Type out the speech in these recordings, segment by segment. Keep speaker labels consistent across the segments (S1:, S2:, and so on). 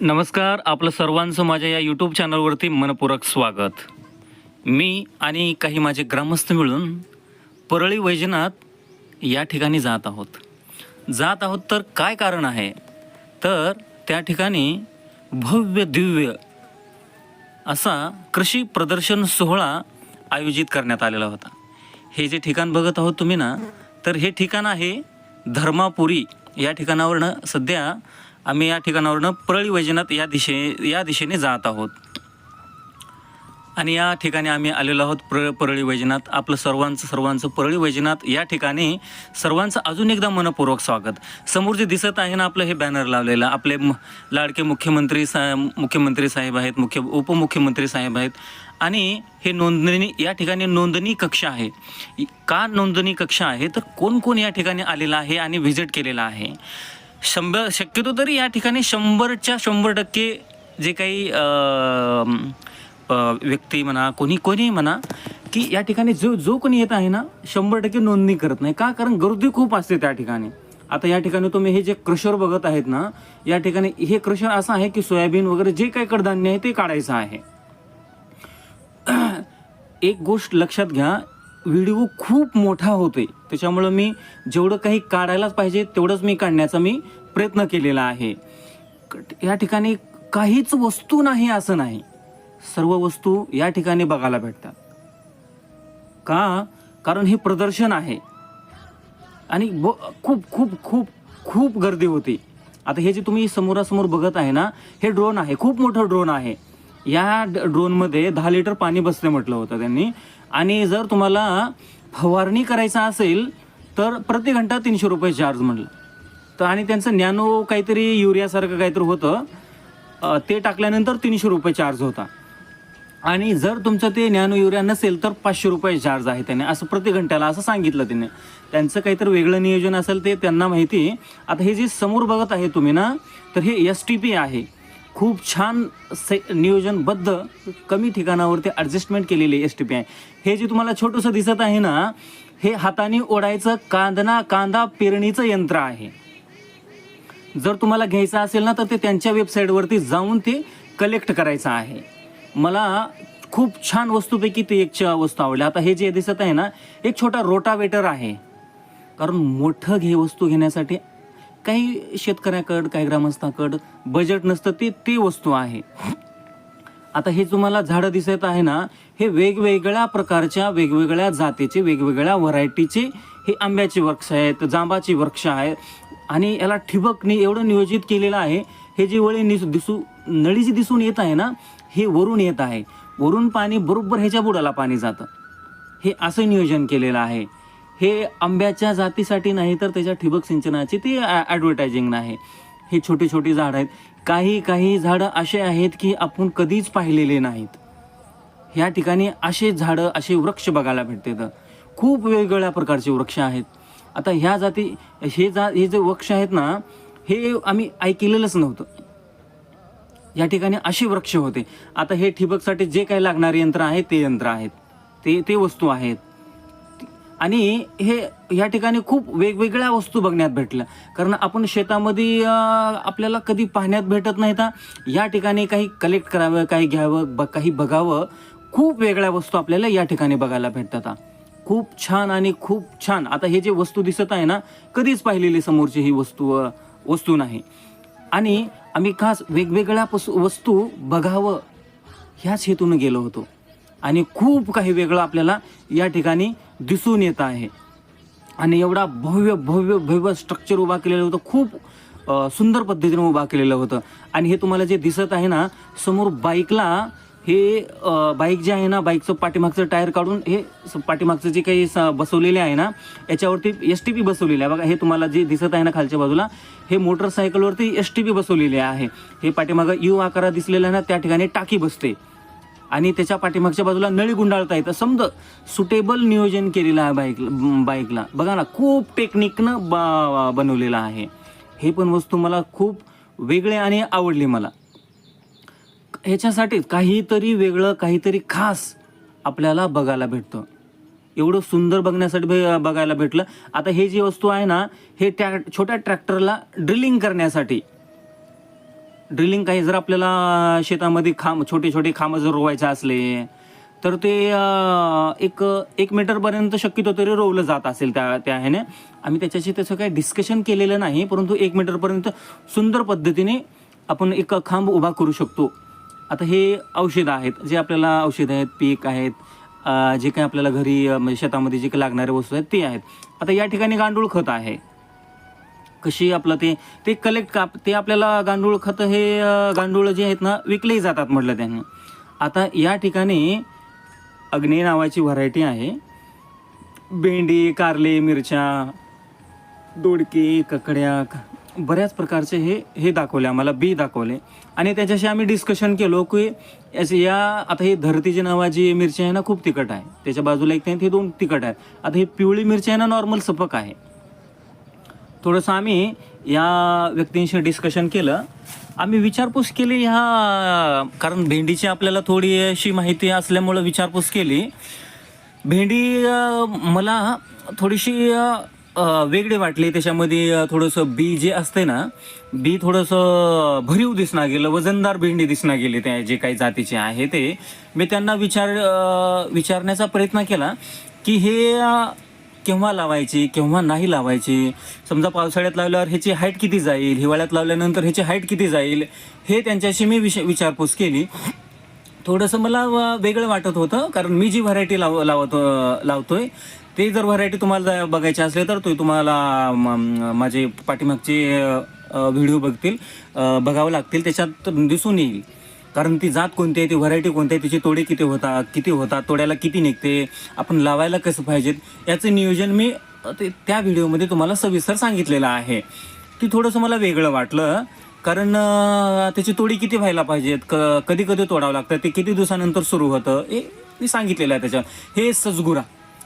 S1: नमस्कार आपलं सर्वांचं माझ्या या यूट्यूब चॅनलवरती मनपूरक स्वागत. मी आणि काही माझे ग्रामस्थ मिळून परळी वैजनाथ या ठिकाणी जात आहोत. जात आहोत तर काय कारण आहे? तर त्या ठिकाणी भव्य दिव्य असा कृषी प्रदर्शन सोहळा आयोजित करण्यात आलेला होता. हे जे ठिकाण बघत आहोत तुम्ही ना तर हे ठिकाण आहे धर्मापुरी. या ठिकाणावरनं सध्या आम्ही या ठिकाणावरनं परळी वैजनाथ या दिशे या दिशेने जात आहोत. आणि या ठिकाणी आम्ही आलेलो आहोत प्र परळी वैजनाथ. आपलं सर्वांचं सर्वांचं परळी वैजनाथ या ठिकाणी सर्वांचं अजून एकदा मनपूर्वक स्वागत. समोर जे दिसत आहे ना आपलं हे बॅनर लावलेलं आपले म लाडके मुख्यमंत्री सा मुख्यमंत्री साहेब आहेत मुख्य उपमुख्यमंत्री साहेब आहेत. आणि हे नोंदणी या ठिकाणी नोंदणी कक्ष आहे. का नोंदणी कक्ष आहे? तर कोण कोण या ठिकाणी आलेलं आहे आणि व्हिजिट केलेलं आहे? शंभर शक्यतो तरी या ठिकाणी शंभरच्या शंभर टक्के जे काही व्यक्ती म्हणा कोणी कोणी म्हणा की या ठिकाणी जो जो कोणी येत आहे ना शंभर टक्के नोंदणी करत नाही. का? कारण गर्दी खूप असते त्या ठिकाणी. आता या ठिकाणी तुम्ही हे जे क्रशर बघत आहेत ना या ठिकाणी हे क्रशर असं आहे की सोयाबीन वगैरे जे काही कडधान्य आहे ते काढायचं आहे. एक गोष्ट लक्षात घ्या व्हिडिओ खूप मोठा होतोय. त्याच्यामुळं मी जेवढं काही काढायलाच पाहिजे तेवढंच मी काढण्याचा मी प्रयत्न केलेला आहे. या ठिकाणी काहीच वस्तू नाही असं नाही. सर्व वस्तू या ठिकाणी बघायला भेटतात. का? कारण हे प्रदर्शन आहे. आणि ब खूप खूप खूप खूप गर्दी होती. आता हे जे तुम्ही समोरासमोर बघत आहे ना हे ड्रोन आहे. खूप मोठं ड्रोन आहे. या ड्रोनमध्ये दहा लिटर पाणी बसते म्हटलं होतं त्यांनी. आणि जर तुम्हाला फवारणी करायचं असेल तर प्रति घंटा तीनशे रुपये चार्ज म्हटलं तर आणि त्यांचं नॅनो काहीतरी युरियासारखं काहीतरी होतं. ते टाकल्यानंतर तीनशे रुपये चार्ज होता. आणि जर तुमचं ते नॅनो युरिया नसेल तर पाचशे रुपये चार्ज आहे त्याने. असं प्रति घंट्याला असं सांगितलं त्याने त्यांचं काहीतरी वेगळं नियोजन असेल ते त्यांना माहिती. आता हे जे समोर बघत आहे तुम्ही ना तर हे एस टी पी आहे. खूप छान से नियोजनबद्ध कमी ठिकाणावरती ॲडजस्टमेंट केलेली एस टी पी आहे हे जे तुम्हाला छोटंसं दिसत आहे ना हे हाताने ओढायचं कांदना कांदा पेरणीचं यंत्र आहे. जर तुम्हाला घ्यायचं असेल ना तर ते त्यांच्या वेबसाईटवरती जाऊन ते कलेक्ट करायचं आहे. मला खूप छान वस्तूपैकी ते एक वस्तू आवडली. आता हे जे दिसत आहे ना एक छोटा रोटावेटर आहे. कारण मोठं घे वस्तू घेण्यासाठी काही शेतकऱ्याकडं काही ग्रामस्थाकडं बजेट नसतं ते ती वस्तू आहे. आता हे तुम्हाला झाडं दिसत आहे ना हे वेगवेगळ्या प्रकारच्या वेगवेगळ्या जातीचे वेगवेगळ्या व्हरायटीचे हे आंब्याचे वृक्ष आहेत जांबाचे वृक्ष आहेत. आणि याला ठिबकने एवढं नियोजित केलेलं आहे हे जे वळी निस दिसू नळी जी दिसून येत आहे ना हे वरून येत आहे. वरून पाणी बरोबर ह्याच्या बुडाला पाणी जातं. हे असं नियोजन केलेलं आहे. हे आंब्याच्या जातीसाठी नाही तर त्याच्या ठिबक सिंचनाची ती ॲडव्हर्टायझिंग नाही. हे छोटी छोटी झाडं आहेत. काही काही झाडं असे आहेत की आपण कधीच पाहिलेले नाहीत. ह्या ठिकाणी असे झाडं असे वृक्ष बघायला भेटतात. खूप वेगवेगळ्या प्रकारचे वृक्ष आहेत. आता ह्या जाती हे जा हे जे वृक्ष आहेत ना हे आम्ही ऐकलेलंच नव्हतं. या ठिकाणी असे वृक्ष होते. आता हे ठिबकसाठी जे काही लागणारे यंत्र आहे ते यंत्र आहेत. ते ते वस्तू आहेत. आणि हे या ठिकाणी खूप वेगवेगळ्या वस्तू बघण्यात भेटल्या. कारण आपण शेतामध्ये आपल्याला कधी पाहण्यात भेटत नाही तर या ठिकाणी काही कलेक्ट करावं काही घ्यावं ब काही बघावं. खूप वेगळ्या वस्तू आपल्याला या ठिकाणी बघायला भेटतात. खूप छान आणि खूप छान. आता हे जे वस्तू दिसत आहे ना कधीच पाहिलेली समोरची ही वस्तू वस्तू नाही. आणि आम्ही खास वेगवेगळ्या पस वस्तू बघावं ह्याच हेतून गेलो होतो. आणि खूप काही वेगळं आपल्याला या ठिकाणी दिसून येत आहे. आणि एवढा भव्य भव्य भव्य स्ट्रक्चर उभा केलेलं होतं. खूप सुंदर पद्धतीने उभा केलेलं होतं. आणि हे तुम्हाला जे दिसत आहे ना समोर बाईकला हे बाईक जे आहे ना बाईकचं पाठीमागचं टायर काढून हे पाठीमागचं जे काही स- बसवलेले आहे ना याच्यावरती एस टी पी बसवलेले आहे. बघा हे तुम्हाला जे दिसत आहे ना खालच्या बाजूला हे मोटरसायकलवरती एस टी पी बसवलेले आहे. हे पाठीमागं यू आकारा दिसलेला आहे ना त्या ठिकाणी टाकी बसते. आणि त्याच्या पाठीमागच्या बाजूला नळी गुंडाळता येतं. समजा सुटेबल नियोजन केलेलं आहे बाईक बाईकला बघा ना खूप टेक्निकनं बा बनवलेलं आहे. हे पण वस्तू मला खूप वेगळे आणि आवडली मला. ह्याच्यासाठी काहीतरी वेगळं काहीतरी खास आपल्याला बघायला भेटतं. एवढं सुंदर बघण्यासाठी भे- बघायला भेटलं. आता हे जी वस्तू आहे ना हे ट्रॅ छोट्या ट्रॅक्टरला ड्रिलिंग करण्यासाठी ड्रिलिंग काही जर आपल्याला शेतामध्ये खांब छोटे छोटे खांब जर रोवायचे असले तर ते एक एक मीटरपर्यंत शक्यतो तरी रोवलं जात असेल त्या त्या ह्याने. आम्ही त्याच्याशी तसं काही डिस्कशन केलेलं नाही परंतु एक मीटरपर्यंत सुंदर पद्धतीने आपण एक खांब उभा करू शकतो. आता हे औषधं आहेत जे आपल्याला औषधं आहेत पीक आहेत जे काही आपल्याला घरी म्हणजे शेतामध्ये जे काही लागणाऱ्या वस्तू आहेत ते आहेत. आता या ठिकाणी गांडूळ खत आहे. कशी आपलं ते ते कलेक्ट का ते आपल्याला गांडूळ खतं हे गांडूळ जे आहेत ना विकलेही जातात म्हटलं त्यांनी. आता या ठिकाणी अग्नी नावाची व्हरायटी आहे. भेंडी कारले मिरच्या दोडके ककड्या बऱ्याच प्रकारचे हे हे दाखवले आम्हाला बी दाखवले. आणि त्याच्याशी आम्ही डिस्कशन केलो की याचे या आता हे धरतीची नावाची मिरची आहे ना खूप तिखट आहे. त्याच्या बाजूला एक ते दोन तिखट आहेत. आता ही पिवळी मिरची आहे ना नॉर्मल सपक आहे. थोडंसं आम्ही या व्यक्तींशी डिस्कशन केलं. आम्ही विचारपूस केली ह्या कारण भेंडीची आपल्याला थोडी अशी माहिती असल्यामुळं विचारपूस केली. भेंडी मला थोडीशी वेगळी वाटली. त्याच्यामध्ये थोडंसं बी जे असते ना बी थोडंसं भरीव दिसना गेलं वजनदार भेंडी दिसना गेली त्या जे काही जातीचे आहे ते. मी त्यांना विचार विचारण्याचा प्रयत्न केला की हे केव्हा लावायची केव्हा नाही लावायची? समजा पावसाळ्यात लावल्यावर ह्याची हाईट किती जाईल? हिवाळ्यात लावल्यानंतर ह्याची हाईट किती जाईल? हे त्यांच्याशी मी विष विचारपूस केली. थोडंसं मला वेगळं वाटत होतं कारण मी जी व्हरायटी लाव लावत लावतोय ते जर व्हरायटी तुम्हाला बघायची असले तर तो तुम्हाला माझे पाठीमागचे व्हिडिओ बघतील बघावं लागतील त्याच्यात दिसून येईल. कारण ती जात कोणती आहे ती व्हरायटी कोणती आहे तिचे तोडे किती होतात किती होतात तोड्याला किती निघते आपण लावायला कसं पाहिजेत याचं नियोजन मी ते त्या व्हिडिओमध्ये तुम्हाला सविस्तर सांगितलेलं आहे. ती थोडंसं मला वेगळं वाटलं कारण त्याची तोडी किती व्हायला पाहिजेत क कधी कधी तोडावं लागतं ते किती दिवसानंतर सुरू होतं हे मी सांगितलेलं आहे त्याच्यात हे सजगुरा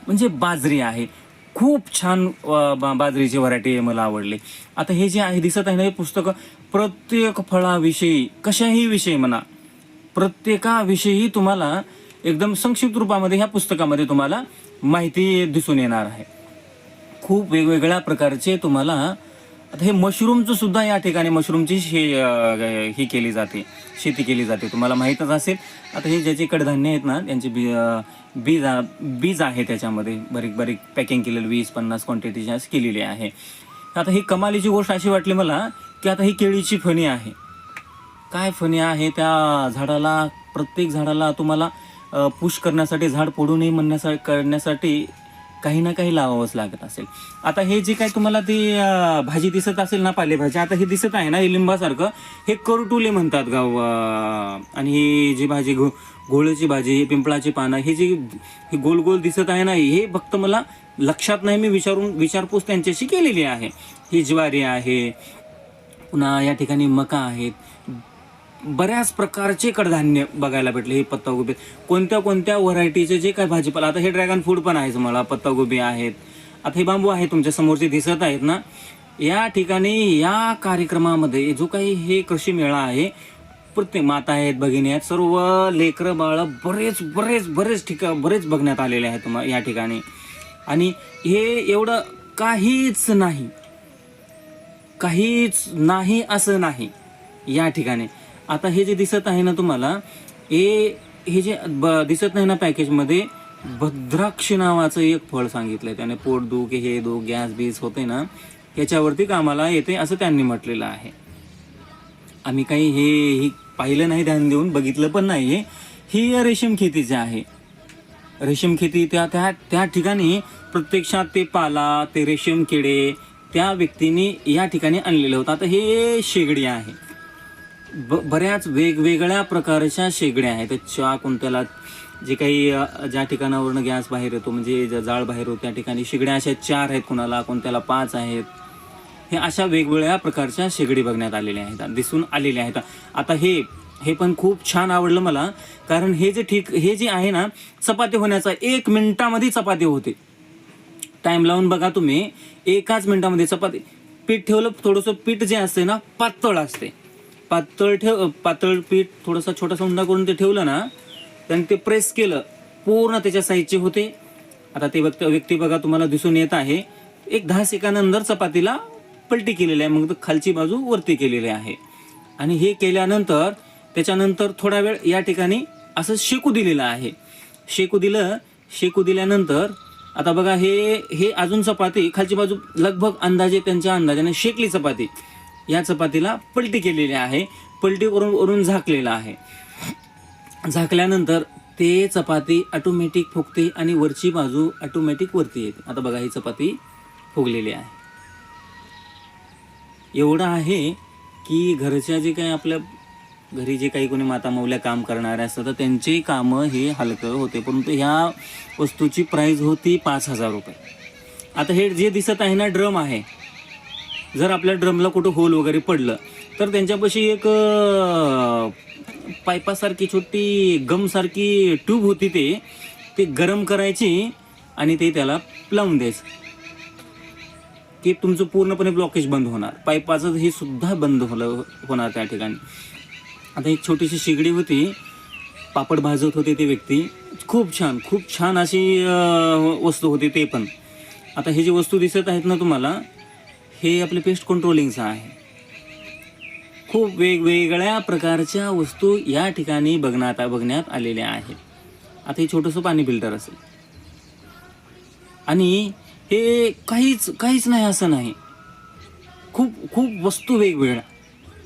S1: म्हणजे बाजरी आहे. खूप छान बा- बाजरीची व्हरायटी मला आवडली. आता हे जे आहे दिसत आहे ना हे पुस्तकं प्रत्येक फळाविषयी कशाही विषयी म्हणा प्रत्येकाविषयी तुम्हाला एकदम संक्षिप्त रूपामध्ये ह्या पुस्तकामध्ये तुम्हाला माहिती दिसून येणार आहे. खूप वेगवेगळ्या प्रकारचे तुम्हाला आता हे मशरूमचं सुद्धा या ठिकाणी मशरूमची शे ही केली जाते शेती केली जाते. तुम्हाला माहीतच असेल आता हे ज्याचे कडधान्य आहेत ना त्यांचे बी बीज बीज आहे त्याच्यामध्ये. बारीक बारीक पॅकिंग केलेलं वीस पन्नास क्वांटिटीच्या केलेली आहे. आता ही कमालीची गोष्ट अशी वाटली मला की आता ही केळीची फणी आहे. काय फणी आहे त्या झाडाला? प्रत्येक झाडाला तुम्हाला पुश करण्यासाठी झाड पडू नये म्हणण्यासाठी करण्यासाठी काही ना काही लावावंच लागत असेल. आता हे जे काय तुम्हाला ती भाजी दिसत असेल ना पालेभाजी आता हे दिसत आहे ना हे लिंबासारखं हे करटुले म्हणतात गाव आणि ही जी भाजी घो घोळची भाजी ही पिंपळाची पानं हे जी हे गोल गोल दिसत आहे ना हे फक्त मला लक्षात नाही मी विचारून विचारपूस त्यांच्याशी केलेली आहे. ही ज्वारी आहे पुन्हा या ठिकाणी मका आहेत बऱ्याच प्रकारचे कडधान्य बघायला भेटले. हे पत्तागोबी कोणत्या कोणत्या व्हरायटीचे जे काय भाजीपाला आता हे ड्रॅगन फ्रूट पण आहे मला. पत्तागोबी आहेत. आता हे बांबू आहे तुमच्या समोरचे दिसत आहेत ना? या ठिकाणी या कार्यक्रमामध्ये जो काही हे कृषी मेळा आहे प्रत्येक माता आहेत भगिनी आहेत सर्व लेकरं बाळं बरेच बरेच बरेच ठिका बरेच बघण्यात आलेले आहेत तुम्हाला या ठिकाणी. आणि हे एवढं काहीच नाही. काहीच नाही असं नाही. या ठिकाणी. आता हे जे दिसत आहे ना तुम्हाला हे हे जे ब- दिसत नाही ना पॅकेजमध्ये भद्राक्ष नावाचं एक फळ सांगितलंय. त्याने पोटदुख हे दुख गॅस बीस होते ना याच्यावरती कामाला येते असं त्यांनी म्हटलेलं आहे. आम्ही काही हे ही पाहिलं नाही ध्यान देऊन बघितलं पण नाही ही. रेशीम खेतीचे आहे. रेशीम खेती त्या त्या त्या ठिकाणी प्रत्यक्षात ते पाला ते रेशीम किडे त्या व्यक्तीने या ठिकाणी आणलेलं होतं. आता हे शेगडी आहे. ब बऱ्याच वेगवेगळ्या प्रकारच्या शेगड्या आहेत. चहा कोणत्याला जे काही ज्या ठिकाणावरनं गॅस बाहेर येतो म्हणजे ज- जाळ बाहेर होतो त्या ठिकाणी शेगड्या अशा चार आहेत कुणाला कोणत्याला पाच आहेत. हे अशा वेगवेगळ्या प्रकारच्या शेगडी बघण्यात आलेल्या आहेत दिसून आलेल्या आहेत. आता हे हे पण खूप छान आवडलं मला कारण हे जे ठीक हे जे आहे ना चपाती होण्याचा एक मिनिटामध्ये चपाती होते. टाइम लावून बघा तुम्ही एकाच मिनिटामध्ये चपाती पीठ ठेवलं थोडंसं पीठ जे असते ना पातळ असते. पातळ ठेव पातळ पीठ थोडासा छोटासा उंडा करून ते ठेवलं ना त्याने ते प्रेस केलं पूर्ण त्याच्या साईजचे होते. आता ते व्यक्ती व्यक्ती बघा तुम्हाला दिसून येत आहे. एक दहा सेकंदानंतर चपातीला पलटी केलेली आहे मग खालची बाजू वरती केलेली आहे. आणि हे केल्यानंतर त्याच्यानंतर थोडा वेळ या ठिकाणी असं शेकू दिलेलं आहे. शेकू दिलं शेकू दिल्यानंतर आता बघा हे हे अजून चपाती खालची बाजू लगभग अंदाजे त्यांच्या अंदाजाने शेकली चपाती. या चपातीला पलटी केलेली आहे. पलटी करून वरून झाकलेलं आहे. झाकल्यानंतर ते चपाती ऑटोमॅटिक फुगते आणि वरची बाजू ऑटोमॅटिक वरती येते. आता बघा ही चपाती फुगलेली आहे. एवढं आहे की घरच्या जे काही आपल्या घरी जे काही कोणी माता मौल्या काम करणाऱ्या असतात तर त्यांचे कामं हे हलकं होते. परंतु ह्या वस्तूची प्राईज होती पाच हजार रुपये. आता हे जे दिसत आहे ना ड्रम आहे जर आपल्या ड्रमला कुठं होल वगैरे पडलं तर त्यांच्यापाशी एक पायपासारखी छोटी गमसारखी ट्यूब होती ते. ते गरम करायची आणि ते त्याला लावून द्यायचं. की तुमचं पूर्णपणे ब्लॉकेज बंद होणार. पाईपाचं हे सुद्धा बंद होलं होणार त्या ठिकाणी. आता एक छोटीशी शिगडी होती. पापड भाजत होते ते व्यक्ती. खूप छान खूप छान अशी वस्तू होती ते पण. आता हे जे वस्तू दिसत आहेत ना तुम्हाला हे आपले पेस्ट कंट्रोलिंगचं आहे. खूप वेगवेगळ्या प्रकारच्या वस्तू या ठिकाणी बघण्यात बघण्यात आलेल्या आहेत. आता हे छोटंसं पाणी फिल्टर असेल. आणि हे काहीच काहीच नाही असं नाही. खूप खूप वस्तू वेगवेगळ्या.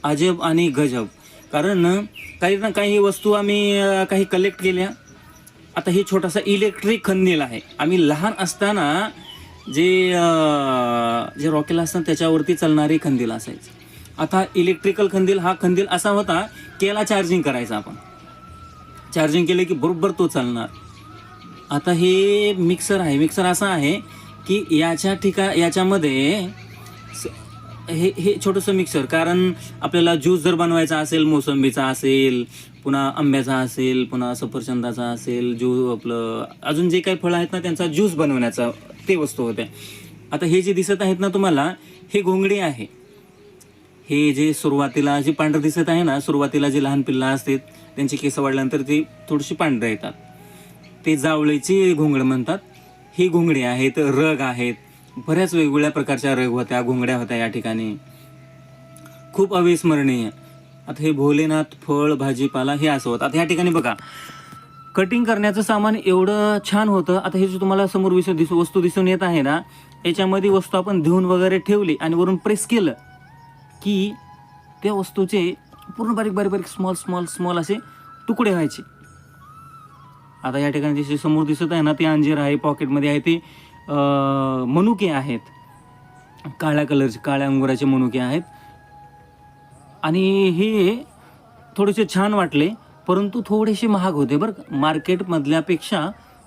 S1: अजब आणि गजब. कारण काही ना काही वस्तू आम्ही काही कलेक्ट केल्या. आता हे छोटासा इलेक्ट्रिक खंदील आहे. आम्ही लहान असताना जे जे रॉकेल असतात त्याच्यावरती चालणारे खंदील असायचे. आता इलेक्ट्रिकल खंदील हा खंदील असा होता की याला चार्जिंग करायचा आपण. चार्जिंग केलं की बरोबर तो चालणार. आता हे मिक्सर आहे. मिक्सर असा आहे की याच्या ठिका याच्यामध्ये स- हे हे छोटंसं मिक्सर कारण आपल्याला ज्यूस जर बनवायचा असेल मोसंबीचा असेल पुन्हा आंब्याचा असेल पुन्हा सफरचंदाचा असेल ज्यू आपलं अजून जे काही फळं आहेत ना त्यांचा ज्यूस बनवण्याचा ते वस्तू होत्या आता हे जे दिसत आहेत ना तुम्हाला हे घोंगडी आहे. हे जे सुरुवातीला जे पांढरं दिसत आहे ना सुरुवातीला जे लहान पिल्लं असतात त्यांची केस वाढल्यानंतर ती थोडीशी पांढरं येतात. ते जावळीची घोंगड म्हणतात. ही घोंगडी आहेत रग आहेत. बऱ्याच वेगवेगळ्या प्रकारच्या रग होत्या घोंगड्या होत्या या ठिकाणी. खूप अविस्मरणीय. आता हे भोलेनाथ फळ भाजीपाला हे असं होतं. आता या ठिकाणी बघा. कटिंग करण्याचं सामान एवढं छान होतं. आता हे जे तुम्हाला समोर विस दिस वस्तू दिसून येत आहे ना याच्यामध्ये वस्तू आपण धुवून वगैरे ठेवली आणि वरून प्रेस केलं की त्या वस्तूचे पूर्ण बारीक बारीक बारीक स्मॉल स्मॉल स्मॉल असे तुकडे व्हायचे. आता या ठिकाणी जे समोर दिसत आहे ना ते अंजीर आहे पॉकेटमध्ये आहे ते मनुके आहेत. काळ्या कलरचे काळ्या अंगुराचे मनुके आहेत. आणि हे थोडेसे छान वाटले. परंतु थोडेसे महाग होते बरं मार्केटमधल्यापेक्षा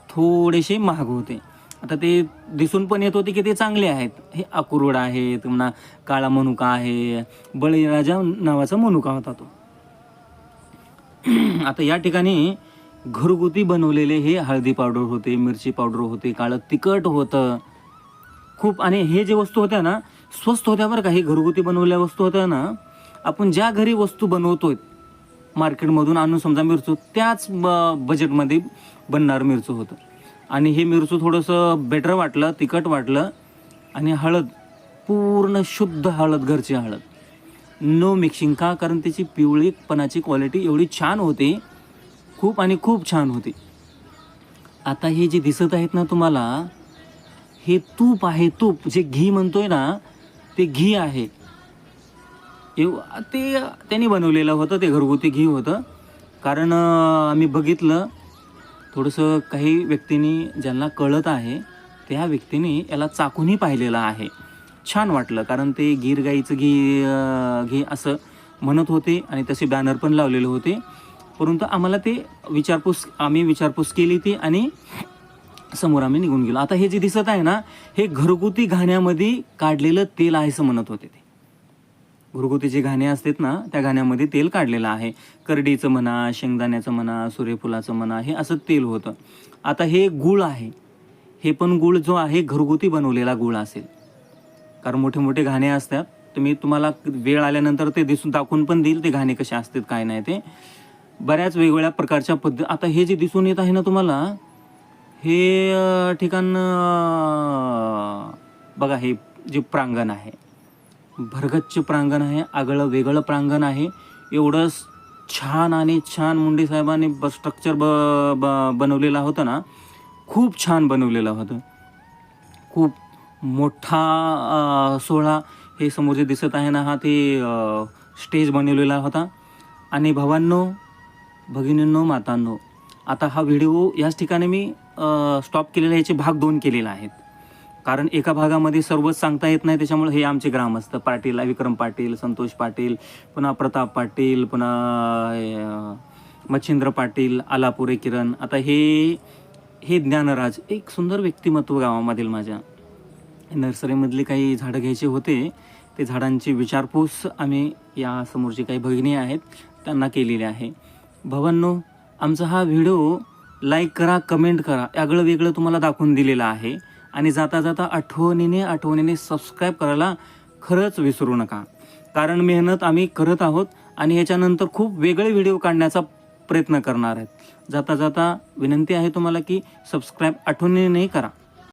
S1: थोडेसे महाग होते. आता ते दिसून पण येत होते की ते चांगले आहेत. हे अक्रोड आहे पुन्हा काळा मनुका आहे बळीराजा नावाचा मनुका होता तो. आता या ठिकाणी घरगुती बनवलेले हे हळदी पावडर होते मिरची पावडर होते काळं तिखट होतं. खूप आणि हे जे वस्तू होत्या ना स्वस्त होत्या बरं का. हे घरगुती बनवलेल्या वस्तू होत्या ना आपण ज्या घरी वस्तू बनवतोय मार्केटमधून आणून समजा मिरचू त्याच ब- बजेटमध्ये बनणार मिरचू होतं. आणि हे मिरचू थोडंसं बेटर वाटलं तिखट वाटलं आणि हळद पूर्ण शुद्ध हळद घरची हळद. नो मिक्सिंग का? कारण त्याची पिवळीपणाची क्वालिटी एवढी छान होती. खूप आणि खूप छान होती. आता हे जे दिसत आहेत ना तुम्हाला हे तूप आहे तूप. जे घी म्हणतोय ना ते घी आहे. एव ते त्यांनी बनवलेलं होतं ते घरगुती घी होतं. कारण आम्ही बघितलं थोडंसं काही व्यक्तींनी ज्यांना कळत आहे त्या व्यक्तीने याला चाकूनही पाहिलेलं आहे. छान वाटलं कारण ते गीर गाईचं घी घी असं म्हणत होते आणि तसे बॅनर पण लावलेले होते. परंतु आम्हाला ते विचारपूस आम्ही विचारपूस केली ती आणि समोर आम्ही निघून गेलो. आता हे जे दिसत आहे ना हे घरगुती घाण्यामध्ये काढलेलं तेल आहे असं म्हणत होते ते. घरगुती जे घाणे असतात ना त्या घाण्यामध्ये तेल काढलेलं आहे. करडीचं म्हणा शेंगदाण्याचं म्हणा सूर्यफुलाचं म्हणा हे असं तेल होतं. आता हे गुळ आहे. हे पण गुळ जो आहे घरगुती बनवलेला गुळ असेल. कारण मोठे मोठे घाणे असतात. तुम्ही तुम्हाला वेळ आल्यानंतर ते दिसून दाखवून पण देईल ते घाणे कसे असतात काय नाही ते. बऱ्याच वेगवेगळ्या प्रकारच्या पद्धती आता हे जे दिसून येत आहे ना तुम्हाला हे ठिकाण बघा हे जे प्रांगण आहे. भरगच्च प्रांगण आहे आगळं वेगळं प्रांगण आहे. एवढं छान आणि छान मुंडे साहेबांनी ब स्ट्रक्चर ब ब बनवलेला होतं ना खूप छान बनवलेलं होतं. खूप मोठा सोहळा हे समोर जे दिसत आहे ना हा ते स्टेज बनवलेला होता. आणि भावांनो भगिनींनो मातांनो आता हा व्हिडिओ याच ठिकाणी मी स्टॉप केलेला याचे भाग दोन केलेला आहेत. कारण एका भागामध्ये सर्वच सांगता येत नाही त्याच्यामुळे हे आमचे ग्रामस्थ पाटील विक्रम पाटील संतोष पाटील पुन्हा प्रताप पाटील पुन्हा मच्छिंद्र पाटील आलापुरे किरण. आता हे हे ज्ञानराज एक सुंदर व्यक्तिमत्व गावामधील माझ्या. नर्सरीमधली काही झाडं घ्यायचे होते. ते झाडांची विचारपूस आम्ही या समोरची काही भगिनी आहेत त्यांना केलेली आहे. भावांनो आमचा हा व्हिडिओ लाईक करा कमेंट करा. यागळं वेगळं तुम्हाला दाखवून दिलेलं आहे. आणि जाता जाता आठवणीने आठवणीने सबस्क्राईब करायला खरंच विसरू नका. कारण मेहनत आम्ही करत आहोत आणि याच्यानंतर खूप वेगळे व्हिडिओ काढण्याचा प्रयत्न करणार आहेत. जाता जाता विनंती आहे तुम्हाला की सबस्क्राईब आठवणीने करा.